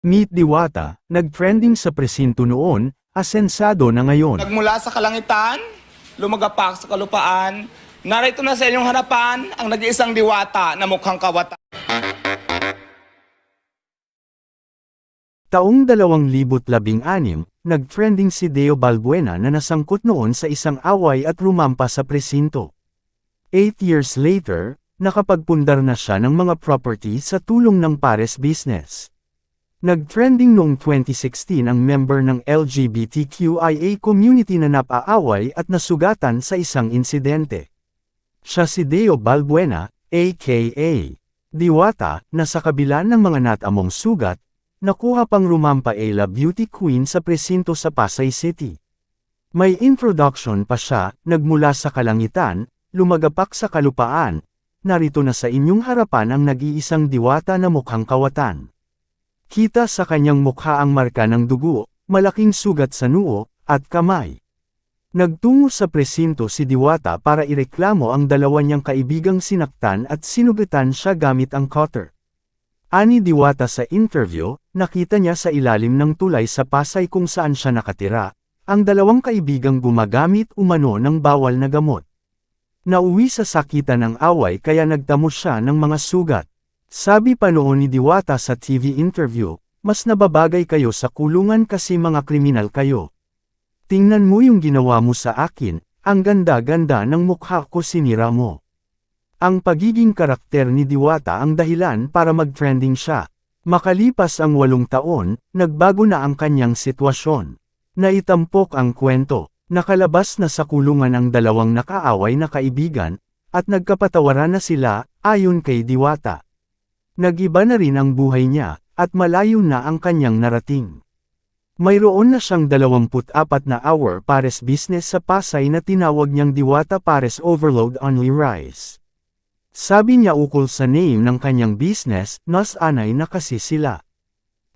Meet Diwata, nag-trending sa presinto noon, asensado na ngayon. Nagmula sa kalangitan, lumagapak sa kalupaan, narito na sa inyong harapan ang nag-iisang diwata na mukhang kawata. Taong 2016, nag-trending si Deo Balbuena na nasangkot noon sa isang away at rumampa sa presinto. Eight years later, nakapagpundar na siya ng mga property sa tulong ng Pares Business. Nag-trending noong 2016 ang member ng LGBTQIA community na napaaway at nasugatan sa isang insidente. Siya si Deo Balbuena, aka Diwata, na sa kabila ng mga natamong sugat, nakuha pang rumampa Ela Beauty Queen sa presinto sa Pasay City. May introduction pa siya, nagmula sa kalangitan, lumagapak sa kalupaan, narito na sa inyong harapan ang nag-iisang diwata na mukhang kawatan. Kita sa kanyang mukha ang marka ng dugo, malaking sugat sa noo, at kamay. Nagtungo sa presinto si Diwata para ireklamo ang dalawa niyang kaibigang sinaktan at sinugatan siya gamit ang cutter. Ani Diwata sa interview, nakita niya sa ilalim ng tulay sa Pasay kung saan siya nakatira, ang dalawang kaibigang gumagamit umano ng bawal na gamot. Nauwi sa sakitan ng away kaya nagtamo siya ng mga sugat. Sabi pa noon ni Diwata sa TV interview, mas nababagay kayo sa kulungan kasi mga kriminal kayo. Tingnan mo yung ginawa mo sa akin, ang ganda-ganda ng mukha ko sinira mo. Ang pagiging karakter ni Diwata ang dahilan para mag-trending siya. Makalipas ang walong taon, nagbago na ang kanyang sitwasyon. Naitampok ang kwento, nakalabas na sa kulungan ang dalawang nakaaway na kaibigan, at nagkapatawaran na sila, ayon kay Diwata. Nagiba na rin ang buhay niya, at malayo na ang kanyang narating. Mayroon na siyang 24 na hour pares business sa Pasay na tinawag niyang Diwata Pares Overload Only Rice. Sabi niya ukol sa name ng kanyang business, nas anay na kasi sila.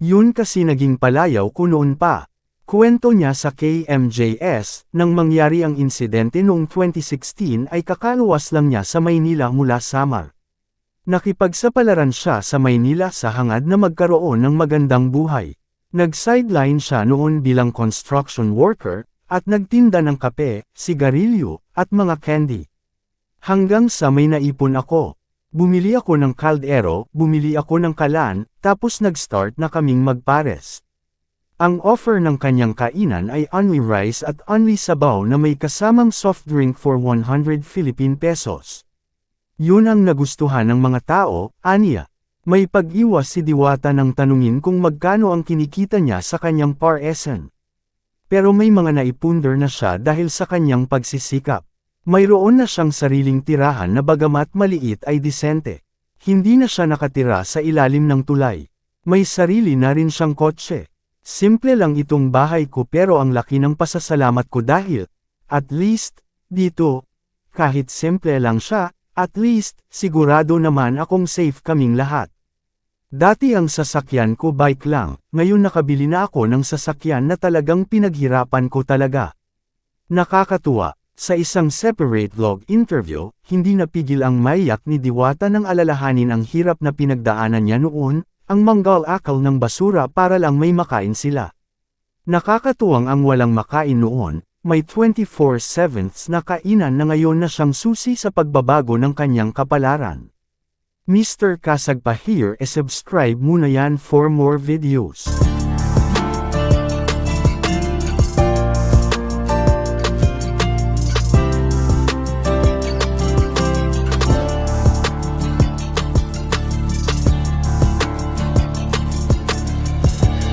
Yun kasi naging palayaw ko noon pa. Kwento niya sa KMJS, nang mangyari ang insidente noong 2016 ay kakaluwas lang niya sa Maynila mula Samar. Nakipagsapalaran siya sa Maynila sa hangad na magkaroon ng magandang buhay. Nag-sideline siya noon bilang construction worker, at nagtinda ng kape, sigarilyo, at mga candy. Hanggang sa may naipon ako. Bumili ako ng kaldero, bumili ako ng kalan, tapos nag-start na kaming magpares. Ang offer ng kanyang kainan ay only rice at only sabaw na may kasamang soft drink for 100 Philippine pesos. Yun ang nagustuhan ng mga tao, aniya. May pag-iwas si Diwata ng tanungin kung magkano ang kinikita niya sa kanyang par-essen. Pero may mga naipunder na siya dahil sa kanyang pagsisikap. Mayroon na siyang sariling tirahan na bagamat maliit ay disente. Hindi na siya nakatira sa ilalim ng tulay. May sarili na rin siyang kotse. Simple lang itong bahay ko pero ang laki ng pasasalamat ko dahil, at least, dito, kahit simple lang siya, at least, sigurado naman akong safe kaming lahat. Dati ang sasakyan ko bike lang, ngayon nakabili na ako ng sasakyan na talagang pinaghirapan ko talaga. Nakakatuwa, sa isang separate vlog interview, hindi napigil ang maiyak ni Diwata nang alalahanin ang hirap na pinagdaanan niya noon, ang manggal akal ng basura para lang may makain sila. Nakakatuwang ang walang makain noon, may 24/7 na kainan na ngayon na siyang susi sa pagbabago ng kanyang kapalaran. Mr. Kasag pa here e subscribe muna yan for more videos.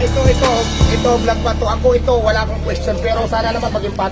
Ito, ito, ito, vlog pa to. Ako ito, wala akong question. Pero sana naman maging pato.